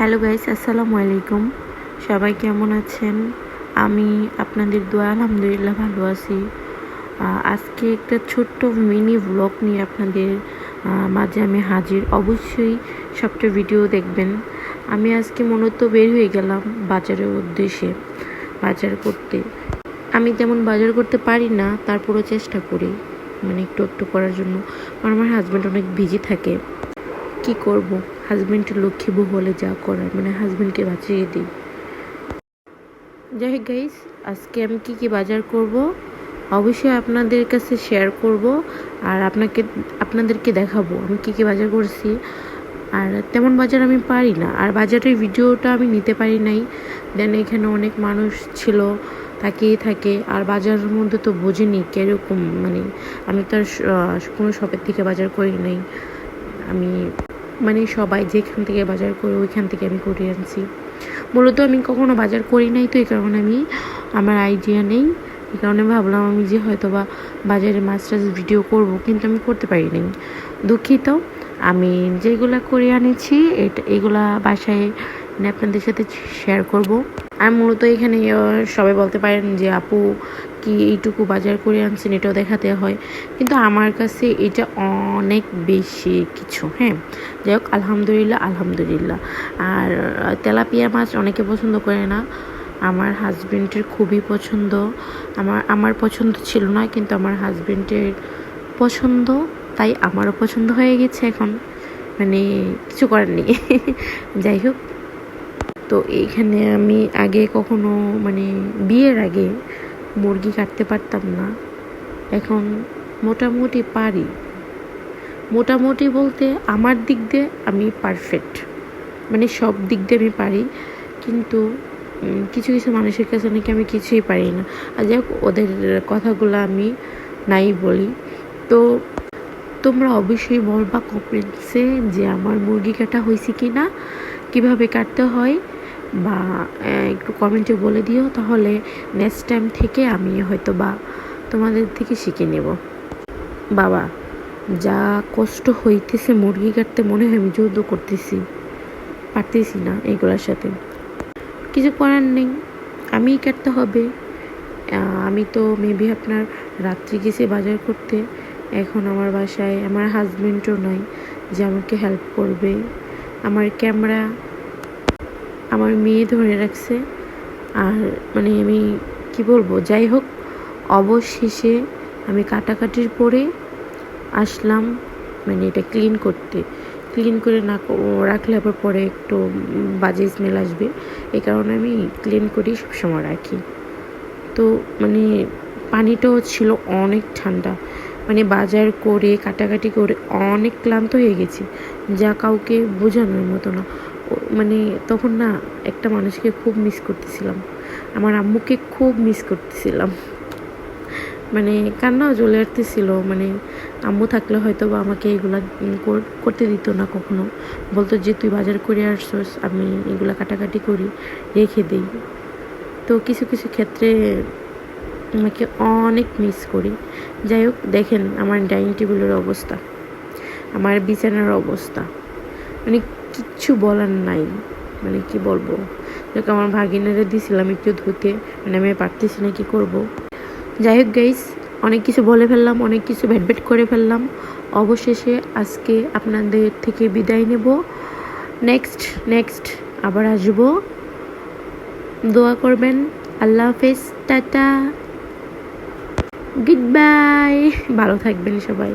Hello guys, আসসালামু আলাইকুম। সবাই কেমন আছেন? আমি আপনাদের দোয়া, আলহামদুলিল্লাহ ভালো আছি। আজকে একটা ছোট্ট মিনি ব্লগ নিয়ে আপনাদের মাঝে আমি হাজির। অবশ্যই সবটা ভিডিও দেখবেন। আমি আজকে মূলত বের হয়ে গেলাম বাজারের উদ্দেশ্যে, বাজার করতে। আমি তেমন বাজার করতে পারি না, তারপরও চেষ্টা করি মানে একটু একটু করার জন্য। কারণ আমার হাজব্যান্ড অনেক বিজি থাকে। কি করব? হাজব্যান্ডের লক্ষ্মী বউ হলে যা করার মানে হাজব্যান্ডকে বাঁচিয়ে দিই। যাই গাইস আজকে আমি কি কি বাজার করব, অবশ্যই আপনাদের কাছে শেয়ার করব আর আপনাকে, আপনাদেরকে দেখাবো আমি কি কি বাজার করছি। আর তেমন বাজার আমি পারি না, আর বাজারের ভিডিওটা আমি নিতে পারি নাই। দেন এখানে অনেক মানুষ ছিল তাকিয়ে থাকে, আর বাজারের মধ্যে তো বোঝেনি কীরকম মানে আমি তো আর কোনো শপের থেকে বাজার করি নাই। আমি মানে সবাই যেখান থেকে বাজার করে, ওইখান থেকে আমি করে আনছি। মূলত আমি কখনো বাজার করি নাই তো, এই কারণে আমি, আমার আইডিয়া নেই। এই কারণে ভাবলাম আমি যে হয়তো বা বাজারে মাছ টাছ ভিডিও করব, কিন্তু আমি করতে পারি নাই। দুঃখিত। আমি যেগুলা করে আনেছি, এটা, এগুলা বাসায় আপনাদের সাথে শেয়ার করব। আর মূলত এখানে সবাই বলতে পারেন যে, আপু, কি এইটুকু বাজার করে আনছেন? এটাও দেখাতে হয়। কিন্তু আমার কাছে এটা অনেক বেশি কিছু হ্যাঁ? যাই হোক, আলহামদুলিল্লাহ আলহামদুলিল্লাহ। আর তেলাপিয়া মাছ অনেকে পছন্দ করে না। আমার হাজবেন্ডের খুবই পছন্দ। আমার আমার পছন্দ ছিল না, কিন্তু আমার হাজবেন্ডের পছন্দ, তাই আমারও পছন্দ হয়ে গেছে এখন। মানে কিছু করার নেই। যাই হোক। তো এইখানে আমি আগে কখনো মানে বিয়ের আগে মুরগি কাটতে পারতাম না। এখন মোটামুটি পারি। মোটামুটি বলতে আমার দিক দিয়ে আমি পারফেক্ট মানে সব দিক দিয়ে আমি পারি। কিন্তু কিছু কিছু মানুষের কাছে নাকি আমি কিছুই পারি না। আর যাই ওদের কথাগুলো আমি নাই বলি। তো তোমরা অবশ্যই বলবা কমেন্টসে যে আমার মুরগি কাটা হয়েছে কি না কীভাবে কাটতে হয়। বা একটু কমেন্টে বলে দিও, তাহলে নেক্সট টাইম থেকে আমি হয়তো বা তোমাদের থেকে শিখে নেব। বাবা, যা কষ্ট হইতেছে মুরগি কাটতে মনে হয় আমি যুদ্ধ করতেছি, পারতেছি না এগুলোর সাথে। কিছু করার নেই, আমিই কাটতে হবে। আমি তো মেবি আপনার রাত্রি গেছি বাজার করতে, এখন আমার বাসায়, আমার হাজবেন্ডও নয় যে আমাকে হেল্প করবে। আমার ক্যামেরা আমার মেয়ে ধরে রাখছে। আর মানে আমি কি বলব, যাই হোক, অবশেষে আমি কাটাকাটির পরে আসলাম মানে এটা ক্লিন করতে। ক্লিন করে না রাখলে আবার পরে একটু বাজে স্মেল আসবে। এই কারণে আমি ক্লিন করেই সবসময় রাখি। তো মানে পানিটাও ছিল অনেক ঠান্ডা। মানে বাজার করে, কাটাকাটি করে অনেক ক্লান্ত হয়ে গেছি। যা কাউকে বোঝানোর মতো না। মানে তখন না একটা মানুষকে খুব মিস করতেছিলাম। আমার আম্মুকে খুব মিস করতেছিলাম। মানে কান্নাও জ্বলে আসতেছিল মানে আম্মু থাকলে হয়তো বা আমাকে এগুলা করতে দিত না কখনো। বলতো যে, তুই বাজার করে আসছস, আমি এগুলা কাটাকাটি করি, রেখে দিই। তো কিছু কিছু ক্ষেত্রে আমাকে অনেক মিস করি। যাই হোক, দেখেন আমার ডাইনিং টেবিলের অবস্থা, আমার বিছানার অবস্থা। মানে কিচ্ছু বলার নাই। মানে কি বলব? দেখ আমার ভাগিনারে দিছিলাম একটু ধুতে। মানে আমি পারতেছি না, কি করব? যাই হোক গাইস অনেক কিছু বলে ফেললাম, অনেক কিছু ভেটভেট করে ফেললাম। অবশেষে আজকে আপনাদের থেকে বিদায় নেব। নেক্সট নেক্সট আবার আসব। দোয়া করবেন। আল্লাহ হাফেজ, টাটা। গুড বাই ভালো থাকবেন সবাই।